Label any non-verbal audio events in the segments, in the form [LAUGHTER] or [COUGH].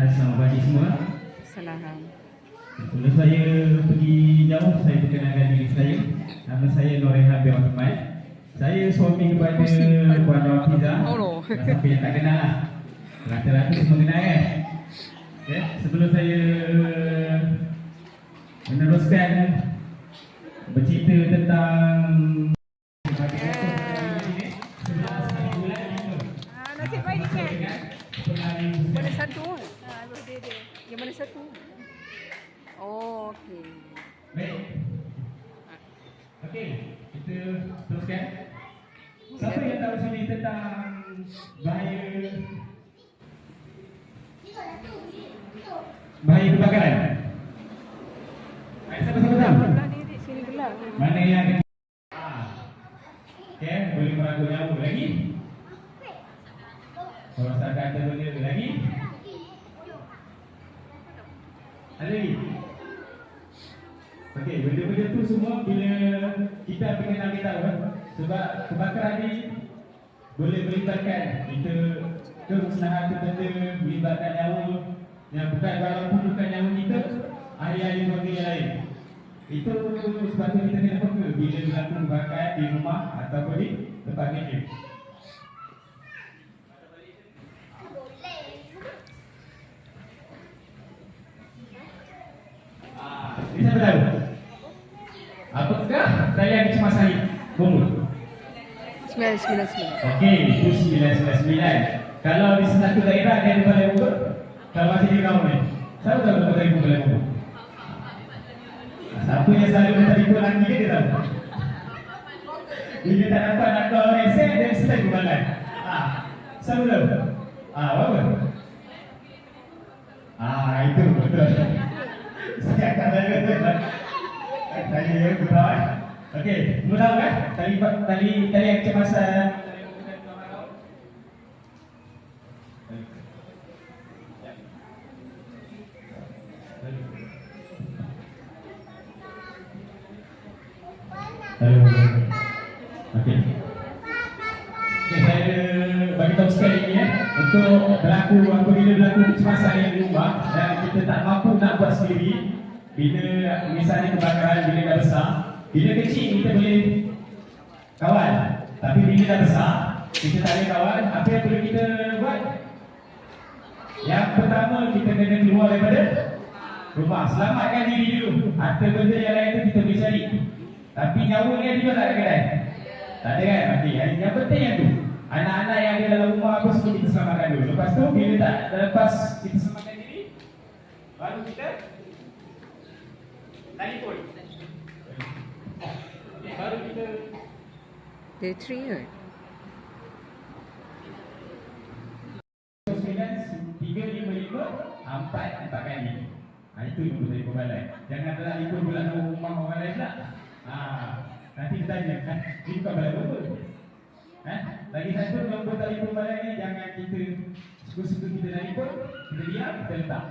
dan selamat pagi semua. Salam. Sebelum saya pergi jauh, saya perkenalkan diri saya. Nama saya Noreha bin Ahmad. Saya suami kepada Puan Hafiza. Oh, no. Siapa yang tak kenal lah. Rata-rata semua kenal kan? Okay. Sebelum saya meneruskan Mana satu? Oh, okey. Baik. Okey, kita teruskan. Siapa yang tahu sini tentang bahaya bahaya kebakaran? Baik, siapa-siapa tahu? Mana yang ada Ah. Okey, boleh meragut nyawa lagi? Kalau tak ada benda lagi? Ada lagi? Okey, benda-benda tu semua bila kita mengenal kita tahu kan? Sebab kebakaran ni boleh melibatkan kita kemusnahan tu benda melibatkan nyawa yang bukan walaupun bukan nyawa kita ahli-ahli keluarga yang lain. Itu sebabnya kita kena peka bila berlaku kebakaran di rumah ataupun di tempat kerja. Siapa tahu? Apakah talian kecemasan ini? Kumpul. Sembilan, sembilan, sembilan. Okey, itu 999. Kalau di satu daerah ada di balai ukur, kalau masih di kaum ni, siapa tahu ribu balai ukur? Siapa yang selalu minta ribu lagi dia tahu. Bila tak dapat nak kau reset, dia stay ke balai. Ah, siapa tahu? Ah, apa? Ah, itu betul. Saya akan tanya. Tanya ya, betul. Okey, mudah kan? Tali tali tali yang sekali ni ya, untuk berlaku apabila berlaku kecemasan yang di rumah dan kita tak mampu nak buat sendiri, bila misalnya kebakaran bila dah besar, bila kecil kita boleh kawan, tapi bila dah besar, kita tak boleh kawan, apa yang perlu kita buat? Yang pertama kita kena keluar daripada rumah, selamatkan diri dulu. Harta benda yang lain tu kita boleh cari. Tapi nyawa ada juga tak ada kedai? Tak ada kan? Okey, yang, yang penting yang tu. Anak-anak yang ada dalam rumah apa semua kita selamatkan dulu. Lepas tu bila tak lepas kita selamatkan diri, baru kita telefon. Okey, baru kita three tiga lima lima empat empat kali. Ha, itu ibu dari pembalai. Jangan telah ikut bulan rumah orang lain pula. Ha, nanti kita tanya, ha, ini bukan balai apa? Ha? Lagi satu nombor telefon balai ni jangan kita suka-suka kita nak ikut, kita diam, kita letak.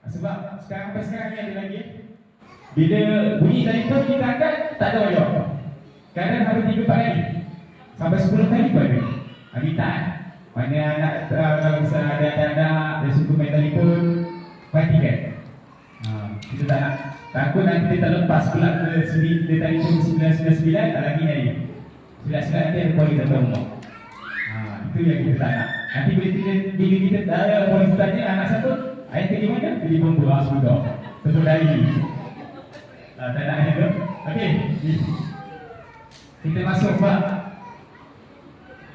Ha, sebab sekarang sampai sekarang ni ada lagi. Bila bunyi telefon kita angkat, tak ada wajah. Kadang harus tiga empat kali. Sampai sepuluh kali pun ada. Ha, minta eh. Mana anak uh, kalau misalnya ada anak-anak dia suka main telefon, matikan. Ha, kita tak nak takut nanti dia tak lepas pula ke sini dia telefon 999 tak lagi nyari. Silap-silap nanti ada datang rumah. Ha, itu yang kita tak nak. Nanti bila kita bila kita dah ada polis tanya anak satu, ayat pergi mana? Pergi ah, sudah. Tentu dari. Ha, tak nak ada. Okey. Kita masuk Pak.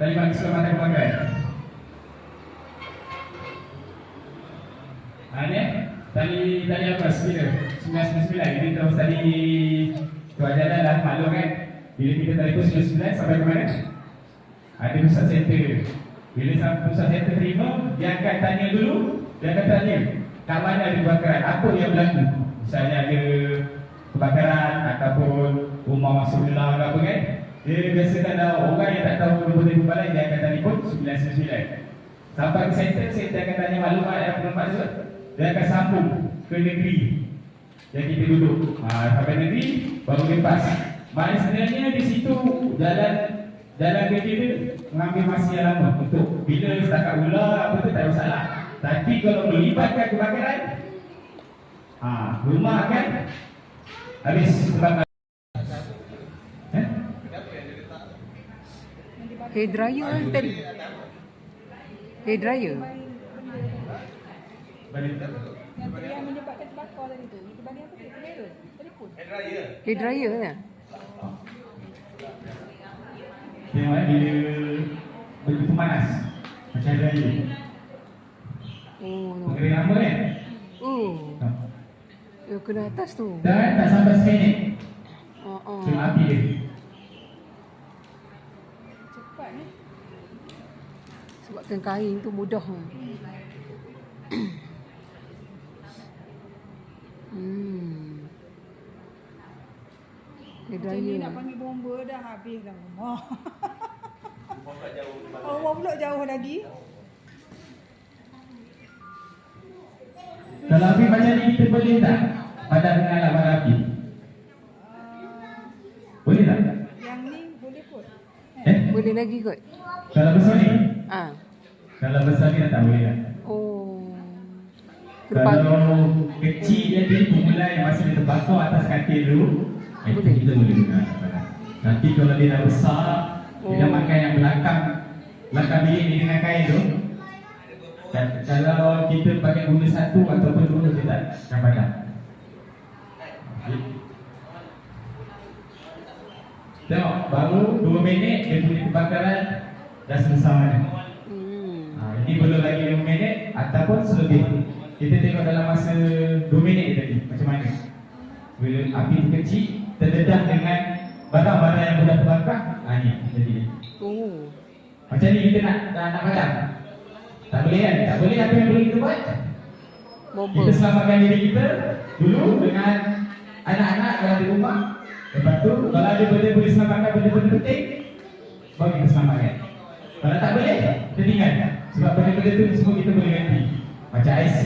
Taliban keselamatan kebakaran. Ha ni eh? Tali tali apa? Sembilan sembilan. Ini terus tadi tuan jalan lah maklum kan. Bila kita telefon sembilan sembilan sampai ke mana? Ada pusat center. Bila sampai pusat center terima, dia akan tanya dulu. Dia akan tanya, kat mana ada kebakaran? Apa yang berlaku? Misalnya ada kebakaran ataupun rumah masuk gelap ke apa kan? Dia biasa kalau orang yang tak tahu nombor telefon balai, dia akan telefon 999. Sampai ke center, center akan tanya maklumat yang perlu maksud. Dia akan sambung ke negeri yang kita duduk. Ha, sampai negeri, baru lepas. Maknanya sebenarnya di situ jalan jalan kerja dia mengambil masa yang lama untuk bila setakat ular apa tu tak ada masalah. Tapi kalau melibatkan kebakaran, ah rumah akan habis terbakar. Eh? Hair dryer kan tadi. Hair dryer. Balik. Yang, yang menyebabkan terbakar tadi tu. Itu bagi apa tu? Kamera? Telefon? Hair dryer kan? Tengok eh, bila begitu panas Macam ada air Oh, no. Mengerik lama kan kena atas tu. Dan tak sampai seminit Oh, oh. Cuma api dia Cepat ni. Sebabkan kain tu mudah. Hmm. Hair Macam ni nak panggil bomba dah habis dah rumah. Oh, [LAUGHS] rumah pula jauh lagi. Kalau api macam ni kita boleh tak Padam dengan alat padam api Boleh tak Yang ni boleh pun. Eh Boleh lagi kot. Kalau besar ni Ah. Kalau besar ni tak boleh tak Oh. Kalau kecil jadi pemula yang masih terbakar atas katil tu Itu Boleh. kita boleh guna Nanti kalau dia dah besar Dia dah Oh. makan yang belakang Belakang bilik ni dengan kain tu dan kalau kita pakai guna satu ataupun dua kita tak akan padam Tengok, baru 2 minit dia punya kebakaran dah selesai Hmm. Ha, ini belum lagi 5 minit ataupun selebih. Kita tengok dalam masa 2 minit tadi macam mana. Bila api kecil terdedah dengan barang-barang yang sudah terbakar. Ha ni jadi. Oh. Macam ni kita nak nak, nak padam. Tak boleh kan? Tak boleh apa yang boleh kita buat? Bomba. Kita selamatkan diri kita dulu dengan anak-anak kalau di rumah. Lepas tu kalau ada benda boleh selamatkan benda-benda penting, baru kita selamatkan. Kalau tak boleh, kita tinggal. Sebab benda-benda tu semua kita boleh ganti. Macam IC,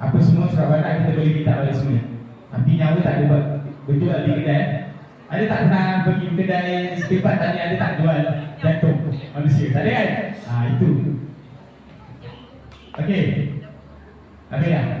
apa semua surat bandar kita boleh minta balik semua. Tapi nyawa tak ada betul di kedai. Ada tak pernah pergi kedai sekepat tanya ada tak jual jantung manusia? Tak ada kan? Ha, itu. Okey. Habis dah.